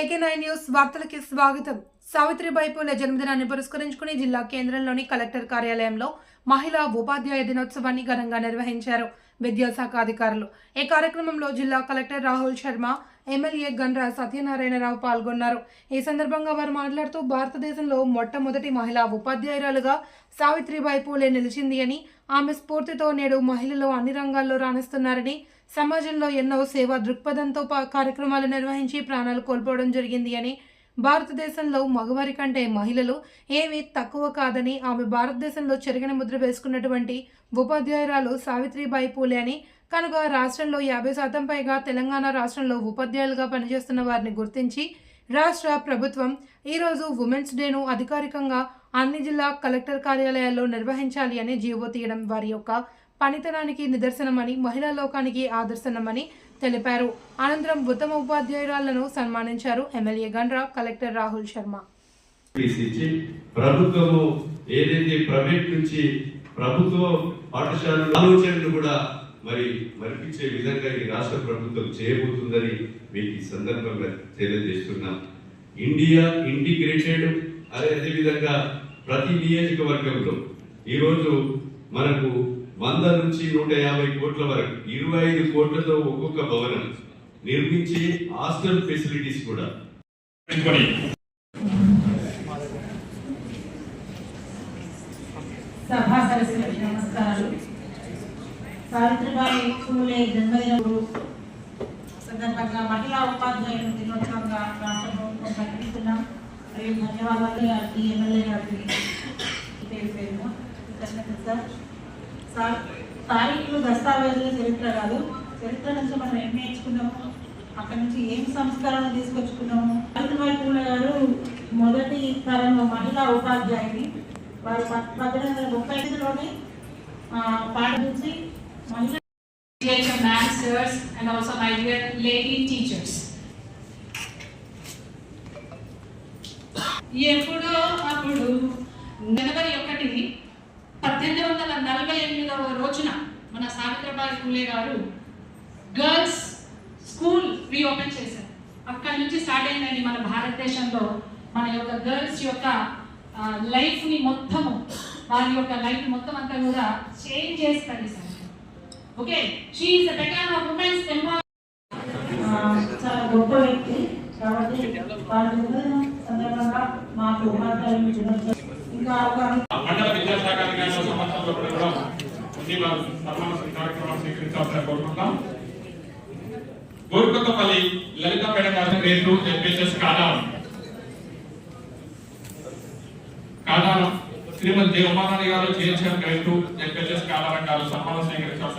కేకే nine news వార్తలకి స్వాగతం. సావిత్రిబాయి పూలే జన్మదినాన్ని పురస్కరించుకుని జిల్లా కేంద్రంలోని కలెక్టర్ కార్యాలయంలో మహిళా ఉపాధ్యాయ దినోత్సవాన్ని ఘనంగా నిర్వహించారు విద్యాశాఖ అధికారులు. ఈ కార్యక్రమంలో జిల్లా కలెక్టర్ రాహుల్ శర్మ ఎమ్మెల్యే గండ్ర సత్యనారాయణరావు పాల్గొన్నారు. ఈ సందర్భంగా వారు మాట్లాడుతూ భారతదేశంలో మొట్టమొదటి మహిళా ఉపాధ్యాయురాలుగా సావిత్రిబాయి పూలే నిలిచింది అని ఆమె స్ఫూర్తితో నేడు మహిళలు అన్ని రంగాల్లో రాణిస్తున్నారని సమాజంలో ఎన్నో సేవా దృక్పథంతో పా- కార్యక్రమాలు నిర్వహించి ప్రాణాలు కోల్పోవడం జరిగింది అని భారతదేశంలో మగవారి కంటే మహిళలు ఏమీ తక్కువ కాదని ఆమె భారతదేశంలో చెరగని ముద్ర వేసుకున్నటువంటి ఉపాధ్యాయురాలు సావిత్రిబాయి పూలే అని కనుక రాష్ట్రంలో యాభై శాతం పైగా తెలంగాణ రాష్ట్రంలో ఉపాధ్యాయులుగా పనిచేస్తున్న వారిని గుర్తించి రాష్ట్ర ప్రభుత్వం ఈరోజు ఉమెన్స్ డేను అధికారికంగా అన్ని జిల్లా కలెక్టర్ కార్యాలయాల్లో నిర్వహించాలి అని జీవో తీయడం వారి యొక్క పనితనానికి నిదర్శనమని మహిళా లోకానికి ఆదర్శనమని తెలిపారు. అనంతరం ఉత్తమ ఉపాధ్యాయురాలను సన్మానించారు ఎమ్మెల్యే గండ్రా కలెక్టర్ రాహుల్ శర్మ. ప్రభుత్వము ఏదైతే ప్రైవేట్ నుంచి ప్రభుత్వ ఆలోచనలు కూడా మరి మరిపించే విధంగా ఈ రాష్ట్ర ప్రభుత్వం చేయబోతుందని మీకు ఈ సందర్భంగా తెలియజేస్తున్నాం. ఇండియా ఇంటిగ్రేటెడ్ అదే అదేవిధంగా ప్రతి నియోజకవర్గంలో ఈరోజు మనకు వంద నుంచి నూట యాభై కోట్ల వరకు ఇరవై ఐదు కోట్లతో ఒక్కొక్క భవనం నిర్మించి హాస్టల్ ఫెసిలిటీస్ కూడా. సభా సరస్వతి నమస్కారాలు. సావిత్రిబాయి పూలే జన్మదినం సందర్భంగా మహిళా ఉపాధ్యాయులు దినోత్సవంగా రాష్ట్ర ప్రభుత్వం ప్రకటిస్తున్నాం మరియు ధన్యవాదాలు గారికి ఎమ్మెల్యే గారికి. పేరు పేరున సార్. సార్ తారీఖులు దస్తావేజుల చరిత్ర కాదు. చరిత్ర నుంచి మనం ఏం నేర్చుకున్నాము? అక్కడ నుంచి ఏం సంస్కరణ తీసుకొచ్చుకున్నాము? సావిత్రిబాయి పూలే గారు మొదటి తరంలో మహిళా ఉపాధ్యాయుని. వారు పద్దెనిమిది వందల ముప్పై ఐదులోనే పాట నుంచి Dear ma'am, sirs, and also my dear lady teachers. ఎప్పుడో అప్పుడు జనవరి ఒకటి పద్దెనిమిది వందల నలభై ఎనిమిదవ రోజున మన సావిత్రబాయి పూలే గారు గర్ల్స్ స్కూల్ రీఓపెన్ చేశారు అక్కడి నుంచి స్టార్ట్ అయిందండి మన భారతదేశంలో మన యొక్క గర్ల్స్ యొక్క లైఫ్ని మొత్తము వారి యొక్క లైఫ్ మొత్తం అంతా కూడా చేంజ్ చేసి sir okay she is the better of women's empower ah, చాలా గొప్ప వ్యక్తి. కాబట్టి జన్మదినం సందర్భంగా మాకు ఉపాధ్యాయులు ఇంకా ఒక మండల విద్యాశాఖ సమక్షంలో కూడా వారు సన్మాన స్వీకరించాల్సిన కోరుకుంటాం. గోరుకొత్తపల్లి రేటు జడ్పీఎస్ కాదారం. కాదారం. Shrimati Umarani garu GHM rate ZPS కాదారం గారు సన్మానం స్వీకరించారు